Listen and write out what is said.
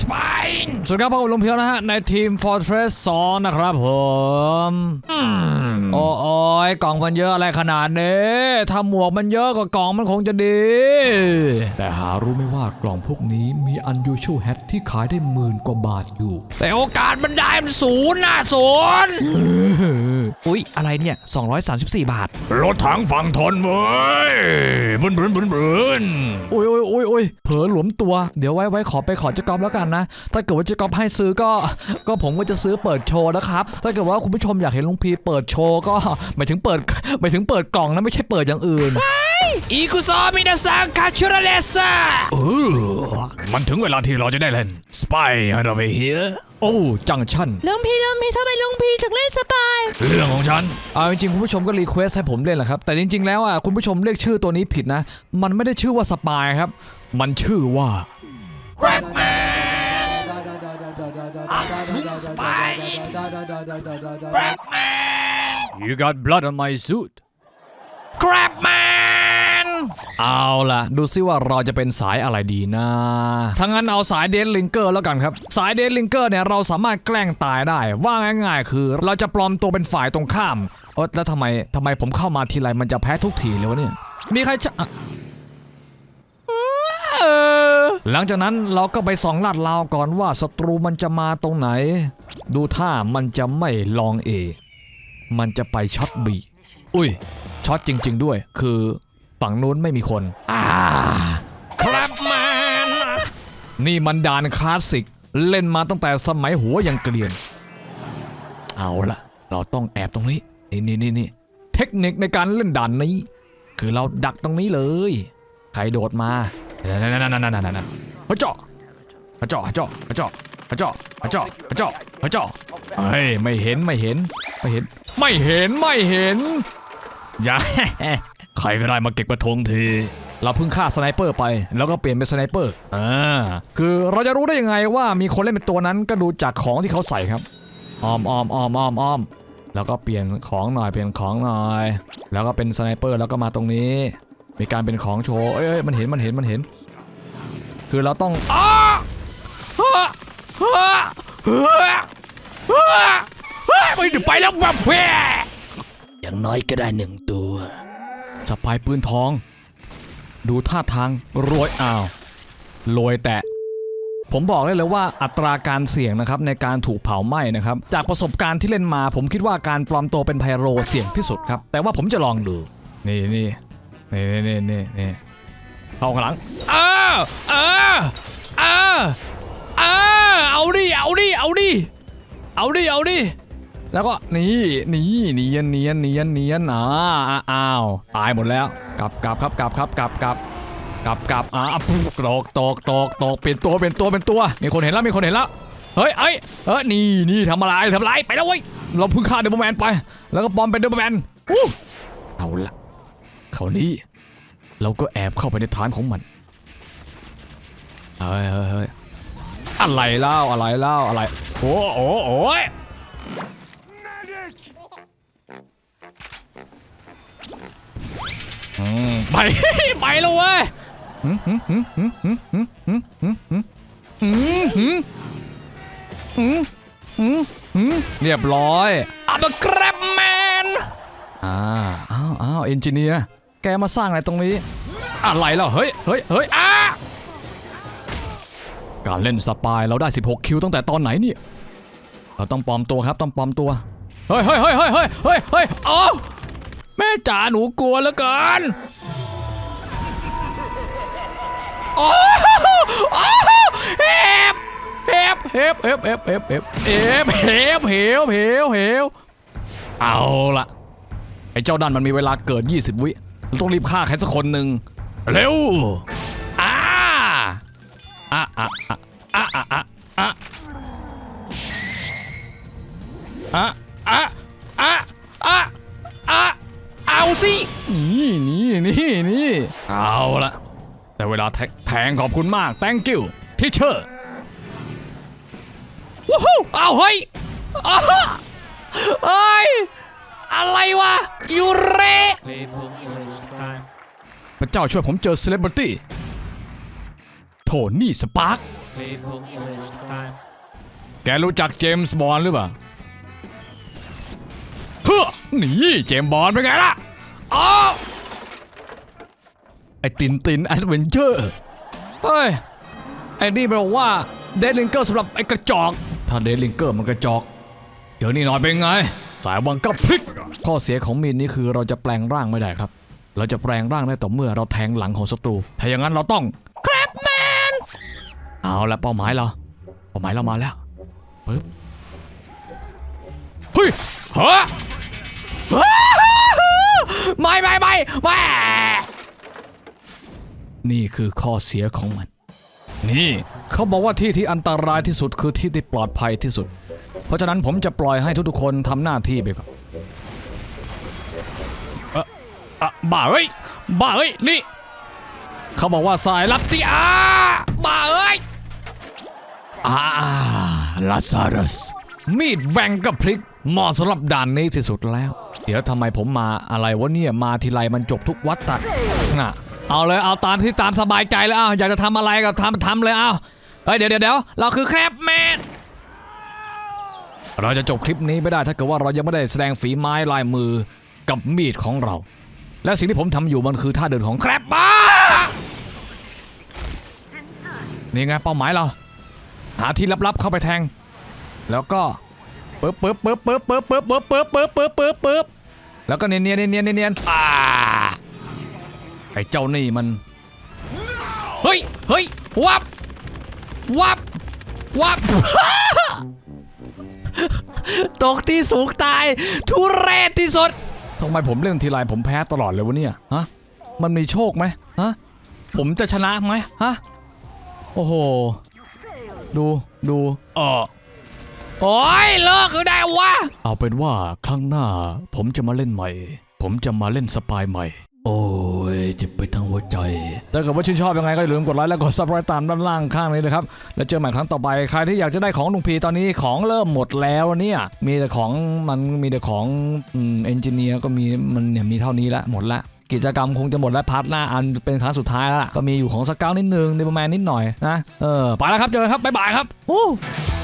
สปายน์สวัสดีครับพบกับลุงเพียวนะฮะ ในทีม Fortress 2 นะครับผมโอ้โอยกล่องมันเยอะอะไรขนาดนี้ถ้าหมวกมันเยอะก็กล่องมันคงจะดี แต่หารู้ไหม่ว่ากล่องพวกนี้มี unusual hat ที่ขายได้หมื่นกว่าบาทอยู่ แต่โอกาสมันได้มันศูนย์นะศูนย์ อุ๊ย อะไรเนี่ย 234 บาท รถถังฝั่งทนเว้ยบึนบึนบึนบึนอุ้ยอุ้ยอุ้ยอุ้ยเผลอหลวมตัว เดี๋ยวไว้ไว้ขอไปขอเจ๊กอฟแล้วกันนะ ถ้าเกิดว่าเจ๊กอฟให้ซื้อก็ ก็ผมก็จะซื้อเปิดโชว์นะครับ ถ้าเกิดว่าคุณผู้ชมอยากเห็นลุงพีเปิดโชว์ก็หมายถึงเปิดหมายถึงเปิดกล่องนะไม่ใช่เปิดอย่างอื่น อีกุซอมินาซังคาชูราเลซ่าเออมันถึงเวลาที่เราจะได้เล่นสปายฮันเวเฮียโอ้จังชั่นลุงพีลุงพีทำไมลุงพีถึงเล่นสบายเรื่องของฉันเอาจริงๆคุณผู้ชมก็รีเควสให้ผมเล่นแหละครับ แต่จริง ๆ แล้วอะคุณผู้ชมเรียกชื่อตัวนี้ผิดนะ มันไม่ได้ชื่อว่าสปายครับ มันชื่อว่า You got blood on my suit ครับแมน เอาล่ะ ดูซิว่าเราจะเป็นสายอะไรดีนะถ้างั้นเอาสายเดนลิงเกอร์แล้วกันครับ สายเดนลิงเกอร์เนี่ยเราสามารถแกล้งตายได้ ว่าง่าย ๆ คือเราจะปลอมตัวเป็นฝ่ายตรงข้ามเออแล้วทำไมทำไมผมเข้ามาทีไรมันจะแพ้ทุกทีเลยวะเนี่ย มีใครจะหลังจากนั้นเราก็ไปส่องลาดราวก่อนว่าศัตรูมันจะมาตรงไหน ดูท่ามันจะไม่ลองเอ มันจะไปช็อตบี อุ้ยช็อตจริง ๆ ด้วย คือ ฝั่งนู้นไม่มีคน อ่า ครับแมนนี่มันดานคลาสสิก เล่นมาตั้งแต่สมัยหัวยังเกลียน เอาละเราต้องแอบตรงนี้ นี่นี่นี่นี่เทคนิคในการเล่นด่านนี้ คือเราดักตรงนี้เลย ใครโดดมานั่นนั่นนั่นนั่นนั่นนั่นเฮ้ยเจาะเฮ้ยเจาะเฮ้ยเจาะเฮ้ยเจาะเฮ้ยเจาะเฮ้ยเจาะเฮ้ยเจาะเฮ้ยเจาะเฮ้ยไม่เห็นไม่เห็น ไม่เห็น ไม่เห็นไม่เห็น อย่า ใครก็ได้มาเก็บกระทงที เราเพิ่งฆ่าสไนเปอร์ไป แล้วก็เปลี่ยนเป็นสไนเปอร์อ่าคือเราจะรู้ได้ยังไงว่ามีคนเล่นเป็นตัวนั้นก็ดูจากของที่เขาใส่ครับออมออมออมออมออมแล้วก็เปลี่ยนของหน่อยเปลี่ยนของหน่อย แล้วก็เป็นสไนเปอร์แล้วก็มาตรงนี้ มีการเป็นของโชว์เอ้ยมันเห็นมันเห็นมันเห็น คือเราต้องอ้าฮ่าฮ่าฮ่าฮ่าไปแล้วแบบแหวอย่างน้อยก็ได้หนึ่งตัว สะพายปืนทอง ดูท่าทางโรยอ้าวโรยแตะผมบอกได้เลยว่าอัตราการเสี่ยงนะครับในการถูกเผาไหม้นะครับ จากประสบการณ์ที่เล่นมา ผมคิดว่าการปลอมตัวเป็นไพโรเสี่ยงที่สุดครับ แต่ว่าผมจะลองดู นี่นี่นี่นี่นี่นี่เข้าข้างหลังเออเออเออเออเอาดิเอาดิเอาดิเอาดิเอาดิ แล้วก็นี่นี่เนียนเนียนเนียนเนียนอ่าอ้าวตายหมดแล้วกลับกลับครับกลับครับกลับกลับกลับกลับอ่าปุ๊บตกตกตกตกเปลี่ยนตัวเปลี่ยนตัวเป็นตัว มีคนเห็นแล้วมีคนเห็นแล้วเฮ้ยเอ้ยเออนี่นี่ทำอะไรทำอะไรไปแล้วเว้ยเราเพิ่งฆ่าเดบแมนไป แล้วก็ปลอมเป็นเดบแมนอู้เอาละเขาวนี้เราก็แอบเข้าไปในฐานของมันเฮ้ยเฮ้ยเฮ้ยอะไรเล่าอะไรเล่าอะไรโอ้โอ้โอ้ย ไป ไปเล้เว้ยเรียบร้อยอัปกรับแมนอ้าวอ้าวอ้าวเอนจิเนียร์ แกมาสร้างอะไรตรงนี้ อะไรล่ะ เฮ้ย เฮ้ย เฮ้ยอ้าการเล่นสปายเราได้ 16 คิวตั้งแต่ตอนไหนเนี่ย เราต้องปลอมตัวครับ ต้องปลอมตัว เฮ้ยเฮ้ยเฮ้ยเฮ้ยเฮ้ยเฮ้ยเฮ้ยอ๋อ ม่จ๋าหนูกลัวเหลือเกินโอ้โอ้เห็บเห็บเฮฟเฮฟเฮฟเฮฟเฮฟเฮฟเฮฟเฮฟเฮฟเฮฟเอาละไอ้เจ้าดันมันมีเวลาเกิด 20 วิเราต้องรีบฆ่าใครสักคนหนึ่งเร็ว ขอบคุณมาก thank you teacher วู้ฮู้เอาเฮ้ยอ้าเฮ้ย อะไรวะ ยูเรพระเจ้าช่วยผมเจอเซเลบริตี้โทนี่สปาร์คแกรู้จักเจมส์บอนด์หรือเปล่าเฮ้อนี่เจมส์บอนด์เป็นไงล่ะอ้าวไอตินตินแอดเวนเจอร์ เฮ้ยไอ้นี่บอกว่าเดลิงเกอร์สำหรับไอ้กระจอก ถ้าเดลิงเกอร์มันกระจอก เดี๋ยวนี้หน่อยเป็นไง สายวังกับพริก ข้อเสียของมีดนี้คือเราจะแปลงร่างไม่ได้ครับ เราจะแปลงร่างได้ต่อเมื่อเราแทงหลังของศัตรู ถ้าอย่างนั้นเราต้องครับแมนเอาละเป้าหมายเรา เป้าหมายเรามาแล้วปึ๊บเฮ้ยเฮ้ยไม่ไม่ไม่ไม่ นี่คือข้อเสียของมัน นี่เขาบอกว่าที่ที่อันตรายที่สุดคือที่ที่ปลอดภัยที่สุด เพราะฉะนั้นผมจะปล่อยให้ทุกๆคนทำหน้าที่ไปก่อนเอะอะบ้าเอ้ยบ้าเอ้ยนี่เขาบอกว่าสายลับที่อาบ้าเอ้ยอ่าลาซารัสมีดแหวงกับพริกเหมาะสำหรับด่านนี้ที่สุดแล้ว เดี๋ยวทำไมผมมาอะไรวะเนี่ยมาทีไรมันจบทุกวัดตัดน่ะ เอาเลยเอาตามที่ตามสบายใจเลยเอาอยากจะทำอะไรก็ทำทำเลยเอาเฮ้ยเดี๋ยวเดี๋ยวเดี๋ยวเราคือแครบแมนเราจะจบคลิปนี้ไม่ได้ถ้าเกิดว่าเรายังไม่ได้แสดงฝีไม้ลายมือกับมีดของเรา และสิ่งที่ผมทำอยู่มันคือท่าเดินของแครบบ้านี่ไงเป้าหมายเรา หาที่ลับๆเข้าไปแทง แล้วก็ปึ๊บปึ๊บปึ๊บปึ๊บปึ๊บปึ๊บปึ๊บปึ๊บปึ๊บปึ๊บปึ๊บปึ๊บแล้วก็เนียนเนียนเนียนเนียนเนียนอ่า ไอ้เจ้านี่มัน เฮ้ย เฮ้ย วับ วับ วับ ตกที่สูงตาย ทุเรศที่สุดทำไมผมเล่นทีไรผมแพ้ตลอดเลยวะเนี่ย ฮะ มันมีโชคไหมฮะ ผมจะชนะไหมฮะ โอ้โห ดูดูเออโอ้ยเลิกคือได้วะ เอาเป็นว่าครั้งหน้า ผมจะมาเล่นใหม่ ผมจะมาเล่นสปายใหม่ โอ้ เจ็บไปทั้งหัวใจ ถ้าเกิดว่าชื่นชอบยังไงก็อย่าลืมกดไลค์และกดซับสไครต์ตามด้านล่างข้างนี้เลยครับ แล้วเจอใหม่ครั้งต่อไป ใครที่อยากจะได้ของลุงพีตอนนี้ของเริ่มหมดแล้วเนี่ย มีแต่ของมันมีแต่ของเอนจิเนียร์ก็มีมันเนี่ยมีเท่านี้ละหมดละกิจกรรมคงจะหมดแล้วพาร์ทหน้าอันเป็นครั้งสุดท้ายแล้วก็มีอยู่ของสเกลนิดนึงในประมาณนิดหน่อยนะ เออ ไปแล้วครับ เจอกันครับ บ๊ายบายครับอู้บ